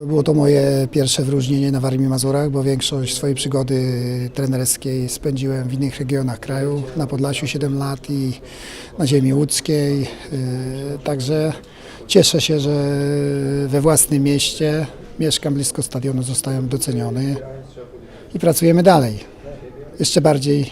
Było to moje pierwsze wyróżnienie na Warmii Mazurach, bo większość swojej przygody trenerskiej spędziłem w innych regionach kraju, na Podlasiu 7 lat i na ziemi łódzkiej. Yy, Także cieszę się, że we własnym mieście mieszkam blisko stadionu, zostałem doceniony i pracujemy dalej. Jeszcze bardziej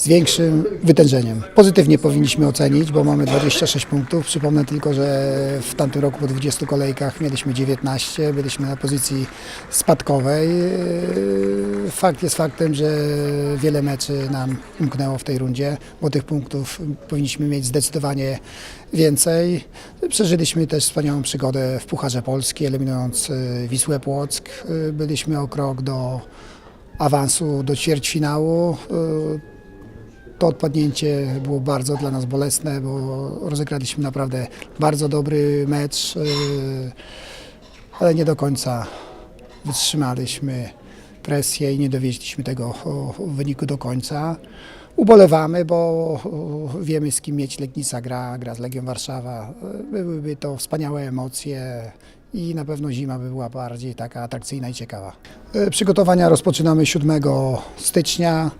z większym wytężeniem. Pozytywnie powinniśmy ocenić, bo mamy 26 punktów. Przypomnę tylko, że w tamtym roku po 20 kolejkach mieliśmy 19, byliśmy na pozycji spadkowej. Yy, Fakt jest faktem, że wiele meczy nam umknęło w tej rundzie, bo tych punktów powinniśmy mieć zdecydowanie więcej. Przeżyliśmy też wspaniałą przygodę w Pucharze Polski, eliminując yy, Wisłę Płock. Yy, Byliśmy o krok do awansu do ćwierćfinału. To odpadnięcie było bardzo dla nas bolesne, bo rozegraliśmy naprawdę bardzo dobry mecz, yy, ale nie do końca wytrzymaliśmy presję i nie dowieźliśmy tego wyniku do końca. Ubolewamy, bo wiemy z kim mieć Legnica gra, gra z Legią Warszawa. Byłyby to wspaniałe emocje i na pewno zima by była bardziej taka atrakcyjna i ciekawa. Yy, Przygotowania rozpoczynamy 7 stycznia.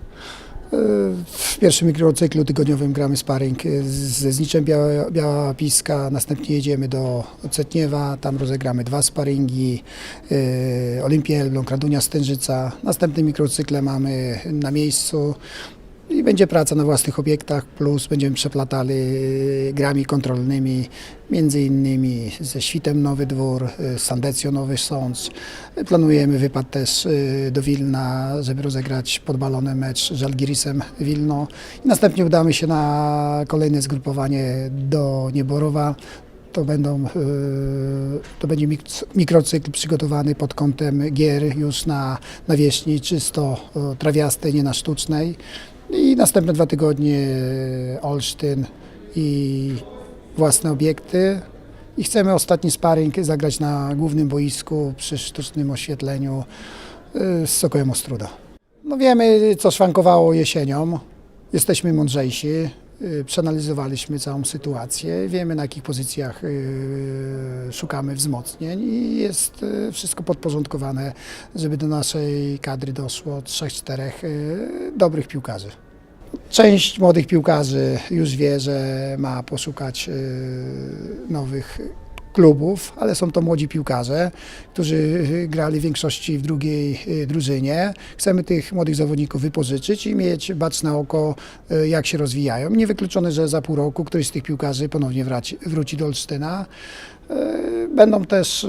W pierwszym mikrocyklu tygodniowym gramy sparring ze Zniczem Biała, Biała Piska, następnie jedziemy do Cetniewa, tam rozegramy dwa sparingi, yy, Olimpię Elbląg, Radunia Stężyca. Następny mikrocykle mamy na miejscu i będzie praca na własnych obiektach, plus będziemy przeplatali grami kontrolnymi, między innymi ze Świtem Nowy Dwór, yy, Sandecjo Nowy Sącz. Planujemy wypad też yy, do Wilna, żeby rozegrać pod balonem mecz z Żalgirisem Wilno. I następnie udamy się na kolejne zgrupowanie do Nieborowa. To, będą, yy, to będzie mik- mikrocykl przygotowany pod kątem gier już na nawierzchni czysto yy, trawiastej, nie na sztucznej. I następne dwa tygodnie yy, Olsztyn i własne obiekty. I chcemy ostatni sparring zagrać na głównym boisku przy sztucznym oświetleniu z Sokołem Ostruda. No wiemy, co szwankowało jesienią. Jesteśmy mądrzejsi. Yy, Przeanalizowaliśmy całą sytuację. Wiemy, na jakich pozycjach yy, szukamy wzmocnień i jest yy, wszystko podporządkowane, żeby do naszej kadry doszło trzech, czterech yy, dobrych piłkarzy. Część młodych piłkarzy już wie, że ma poszukać nowych klubów, ale są to młodzi piłkarze, którzy yy, grali w większości w drugiej yy, drużynie. Chcemy tych młodych zawodników wypożyczyć i mieć baczne oko, yy, jak się rozwijają. Niewykluczone, że za pół roku któryś z tych piłkarzy ponownie wraci, wróci do Olsztyna. Będą też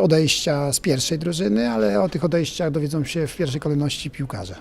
odejścia z pierwszej drużyny, ale o tych odejściach dowiedzą się w pierwszej kolejności piłkarze.